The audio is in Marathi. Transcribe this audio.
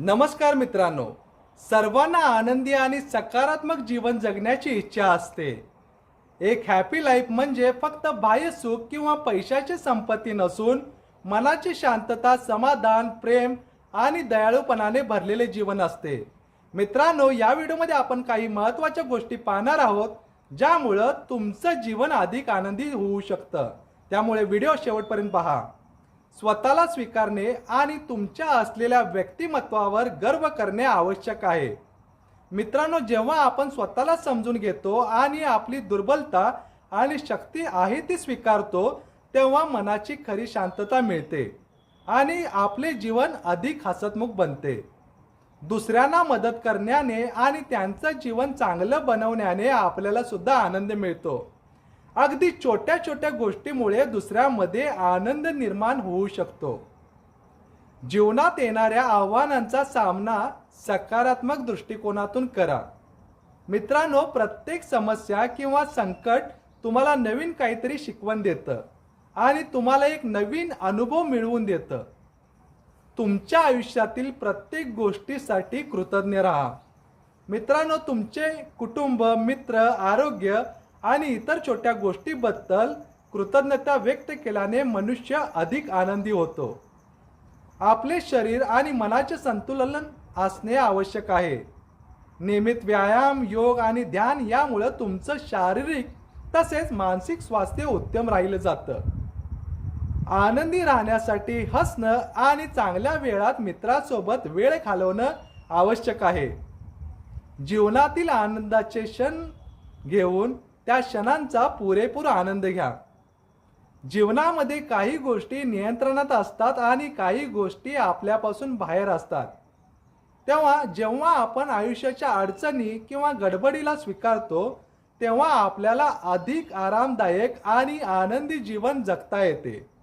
नमस्कार मित्रांनो. सर्वांना आनंदी आणि सकारात्मक जीवन जगण्याची इच्छा असते. एक हॅपी लाईफ म्हणजे फक्त बाह्य सुख किंवा पैशाची संपत्ती नसून मनाची शांतता समाधान प्रेम आणि दयाळूपणाने भरलेले जीवन असते. मित्रांनो या व्हिडिओमध्ये आपण काही महत्त्वाच्या गोष्टी पाहणार आहोत ज्यामुळं तुमचं जीवन अधिक आनंदी होऊ शकतं. त्यामुळे व्हिडिओ शेवटपर्यंत पहा. स्वतःला स्वीकारणे आणि तुमच्या असलेल्या व्यक्तिमत्वावर गर्व करणे आवश्यक आहे. मित्रांनो जेव्हा आपण स्वतःला समजून घेतो आणि आपली दुर्बलता आणि शक्ती आहे ती स्वीकारतो तेव्हा मनाची खरी शांतता मिळते आणि आपले जीवन अधिक हसतमुख बनते. दुसऱ्यांना मदत करण्याने आणि त्यांचं जीवन चांगलं बनवण्याने आपल्याला सुद्धा आनंद मिळतो. अगदी छोट्या छोट्या गोष्टीमुळे दुसऱ्यामध्ये आनंद निर्माण होऊ शकतो. जीवनात येणाऱ्या आव्हानांचा सामना सकारात्मक दृष्टिकोनातून करा. मित्रांनो प्रत्येक समस्या किंवा संकट तुम्हाला नवीन काहीतरी शिकवण देतं आणि तुम्हाला एक नवीन अनुभव मिळवून देतं. तुमच्या आयुष्यातील प्रत्येक गोष्टीसाठी कृतज्ञ राहा. मित्रांनो तुमचे कुटुंब मित्र आरोग्य आणि इतर छोट्या गोष्टीबद्दल कृतज्ञता व्यक्त केल्याने मनुष्य अधिक आनंदी होतो. आपले शरीर आणि मनाचे संतुलन असणे आवश्यक आहे. नियमित व्यायाम योग आणि ध्यान यामुळं तुमचं शारीरिक तसेच मानसिक स्वास्थ्य उत्तम राहिलं जातं. आनंदी राहण्यासाठी हसणं आणि चांगल्या वेळात मित्रासोबत वेळ घालवणं आवश्यक आहे. जीवनातील आनंदाचे क्षण घेऊन त्या क्षणांचा पुरेपूर आनंद घ्या. जीवनामध्ये काही गोष्टी नियंत्रणात असतात आणि काही गोष्टी आपल्यापासून बाहेर असतात. तेव्हा जेव्हा आपण आयुष्याच्या अडचणी किंवा गडबडीला स्वीकारतो तेव्हा आपल्याला अधिक आरामदायक आणि आनंदी जीवन जगता येते.